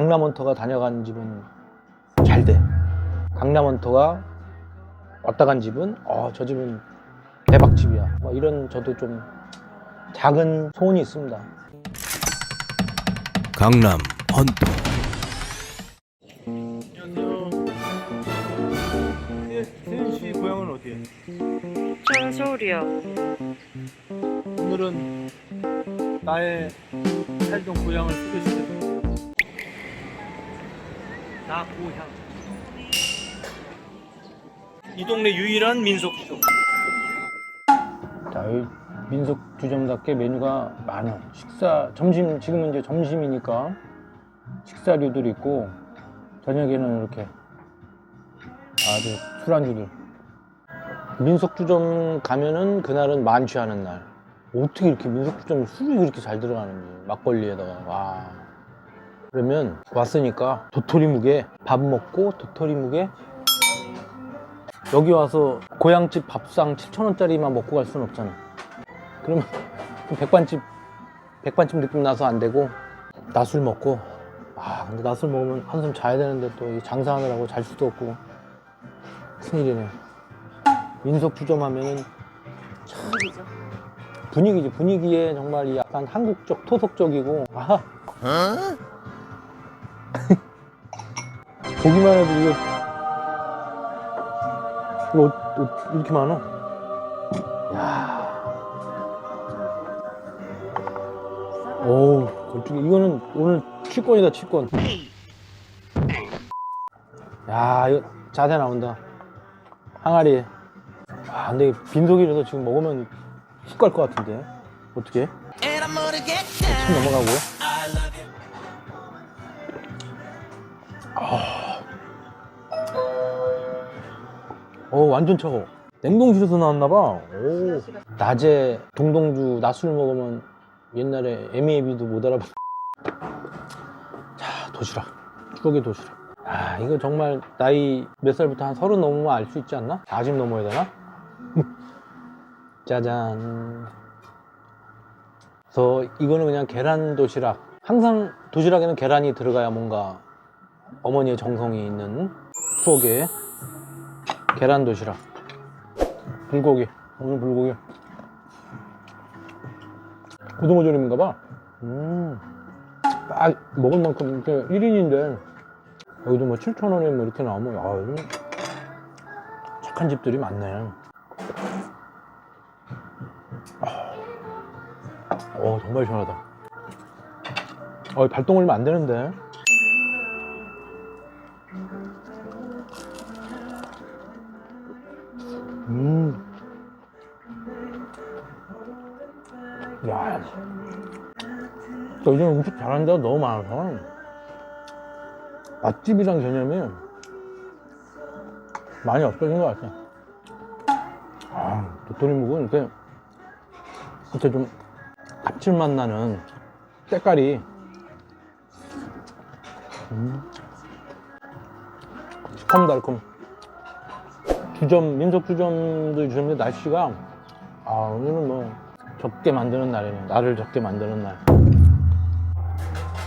강남 원터가 다녀간 집은 잘 돼. 강남 원터가 왔다 간 집은 어, 저 집은 대박집이야. 뭐 이런 저도 좀 작은 소원이 있습니다. 강남 헌터 안녕하세요. 세윤 씨 고향은 어디예요? 저는 서울이요. 오늘은 나의 살던 고향을 소개시켜드립니다. 나 고향. 이 동네 유일한 민속주점. 자, 여기 민속주점답게 메뉴가 많아. 식사, 점심, 지금은 이제 점심이니까 식사류들이 있고, 저녁에는 이렇게 아주 술안주들. 민속주점 가면은 그날은 만취하는 날. 어떻게 이렇게 민속주점에 술이 그렇게 잘 들어가는지 막걸리에다가 와 그러면 왔으니까 도토리묵에 밥 먹고 도토리묵에 여기 와서 고향집 밥상 7천원짜리만 먹고 갈 수는 없잖아. 그러면 좀 백반집 백반집 느낌 나서 안 되고 낮술 먹고. 아 근데 낮술 먹으면 한숨 자야 되는데 또이 장사하느라고 잘 수도 없고. 큰일이네. 민속주점 하면은 분위기죠. 분위기지. 분위기에 정말 이 약간 한국적 토속적이고. 아하 보기만 해도 이거 이거 어- 어- 이렇게 많아? 야. 어우 건축이 이거는 오늘 치권이다 치권. 야 이거 자세 나온다. 항아리 아 근데 빈속이라서 지금 먹으면 훅 갈 것 같은데. 어떻게? 침 넘어가고요. 아. 어 완전 차고. 냉동실에서 나왔나 봐. 오. 낮에 동동주 낮술 먹으면 옛날에 에미에비도 못 알아봤. 자 도시락. 추억의 도시락. 아 이거 정말 나이 몇 살부터 한 서른 넘으면 알 수 있지 않나? 40 넘어야 되나? 짜잔. 그래서 이거는 그냥 계란 도시락. 항상 도시락에는 계란이 들어가야 뭔가 어머니의 정성이 있는 추억의 계란 도시락. 불고기. 오늘 불고기. 고등어 조림인가 봐. 음. 딱 먹을 만큼 이렇게 1인인데 여기도 뭐 7,000원에 뭐 이렇게 나오면 아, 착한 집들이 많네. 어 정말 시원하다. 어 발동 얼마 안 되는데. 야. 저 요즘 음식 데가 너무 많아서 맛집이란 개념이 많이 없어진 것 같아. 아, 도토리묵은 이렇게 이렇게 좀 감칠맛 나는 때깔이 음. 시큼달콤 주점 민속 주점도 요즘에 날씨가 아 오늘은 뭐 적게 만드는 날이네. 나를 적게 만드는 날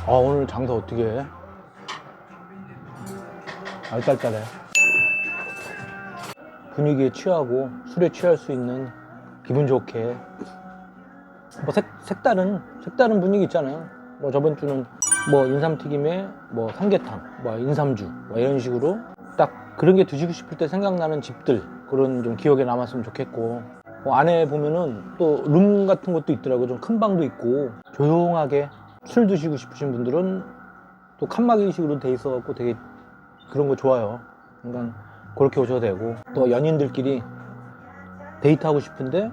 아 오늘 장사 어떻게 해? 알딸딸해. 분위기에 취하고 술에 취할 수 있는 기분 좋게. 뭐 색, 색다른 색다른 분위기 있잖아요. 뭐 저번 주는 뭐 인삼튀김에 뭐 삼계탕, 뭐 인삼주 뭐 이런 식으로 딱 그런 게 드시고 싶을 때 생각나는 집들 그런 좀 기억에 남았으면 좋겠고 뭐 안에 보면은 또 룸 같은 것도 있더라고 좀큰 방도 있고 조용하게 술 드시고 싶으신 분들은 또 칸막이식으로 돼 있어갖고 되게 그런 거 좋아요. 그러니까 그렇게 오셔도 되고 또 연인들끼리 데이트하고 싶은데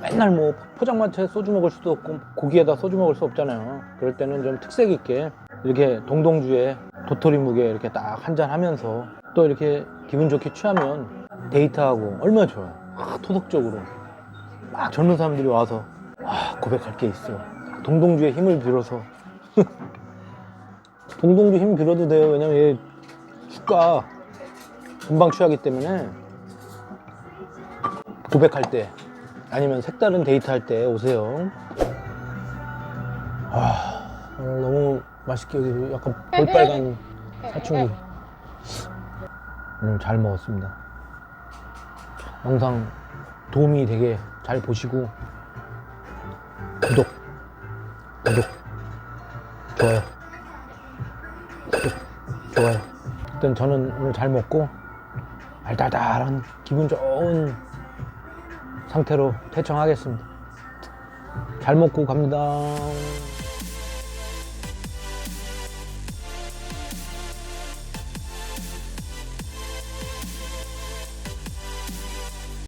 맨날 뭐 포장마차에 소주 먹을 수도 없고 고기에다 소주 먹을 수 없잖아요. 그럴 때는 좀 특색 있게 이렇게 동동주에 도토리묵에 이렇게 딱 한 잔 하면서 또 이렇게 기분 좋게 취하면 데이트하고 얼마나 좋아요. 아, 토속적으로 막 젊은 사람들이 와서 아, 고백할 게 있어. 동동주의 힘을 빌어서 동동주 힘 빌어도 돼요. 왜냐면 얘 축가 금방 취하기 때문에 고백할 때 아니면 색다른 데이트 할 때 오세요. 아, 오늘 너무 맛있게 여기 약간 볼빨간 사춘기 오늘 잘 먹었습니다 영상 도움이 되게 잘 보시고 구독 구독 좋아요 구독 좋아요. 일단 저는 오늘 잘 먹고 알달달한 기분 좋은 상태로 퇴청하겠습니다. 잘 먹고 갑니다